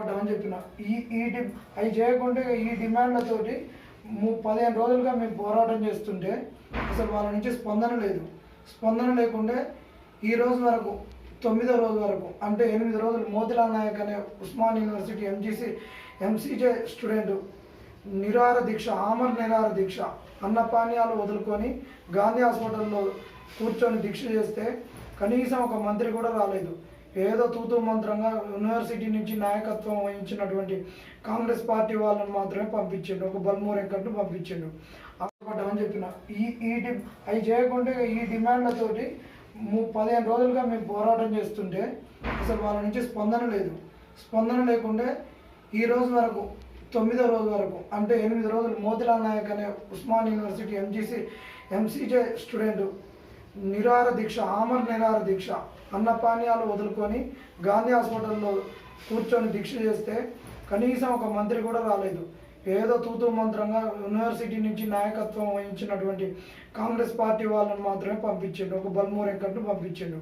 పడ్డామని చెప్పిన. ఈ ఈ డి అవి చేయకుంటే ఈ డిమాండ్లతోటి పదిహేను రోజులుగా మేము పోరాటం చేస్తుంటే అసలు వాళ్ళ నుంచి స్పందన లేదు. స్పందన లేకుంటే ఈ రోజు వరకు తొమ్మిదో రోజు వరకు అంటే ఎనిమిది రోజులు మోతిలాల్ నాయక్ అనే Osman university MGC MCJ student నిరార దీక్ష ఆమర్ నిరార దీక్ష అన్నపానీయాలు వదులుకొని గాంధీ హాస్పిటల్లో కూర్చొని దీక్ష చేస్తే కనీసం ఒక మంత్రి కూడా రాలేదు. ఏదో తూతూ మంత్రంగా యూనివర్సిటీ నుంచి నాయకత్వం వహించినటువంటి కాంగ్రెస్ పార్టీ వాళ్ళని మాత్రమే పంపించిండు ఒక బల్మూర్ వెంకట్ను పంపించిండు. అని చెప్పిన. ఈ ఈ డి అవి చేయకుంటే ఈ డిమాండ్లతోటి పదిహేను రోజులుగా మేము పోరాటం చేస్తుంటే అసలు వాళ్ళ నుంచి స్పందన లేదు. స్పందన లేకుంటే ఈ రోజు వరకు తొమ్మిదో రోజు వరకు అంటే ఎనిమిది రోజులు మోతిలాల్ నాయక్ అనే Osman university MGC MCJ student నిరార దీక్ష ఆమర్ నిరార దీక్ష అన్నపానీయాలు వదులుకొని గాంధీ హాస్పిటల్లో కూర్చొని దీక్ష చేస్తే కనీసం ఒక మంత్రి కూడా రాలేదు. ఏదో తూతూ మంత్రంగా యూనివర్సిటీ నుంచి నాయకత్వం వహించినటువంటి కాంగ్రెస్ పార్టీ వాళ్ళని మాత్రమే పంపించిండు. ఒక బల్మూర్ వెంకట్ను పంపించిండు.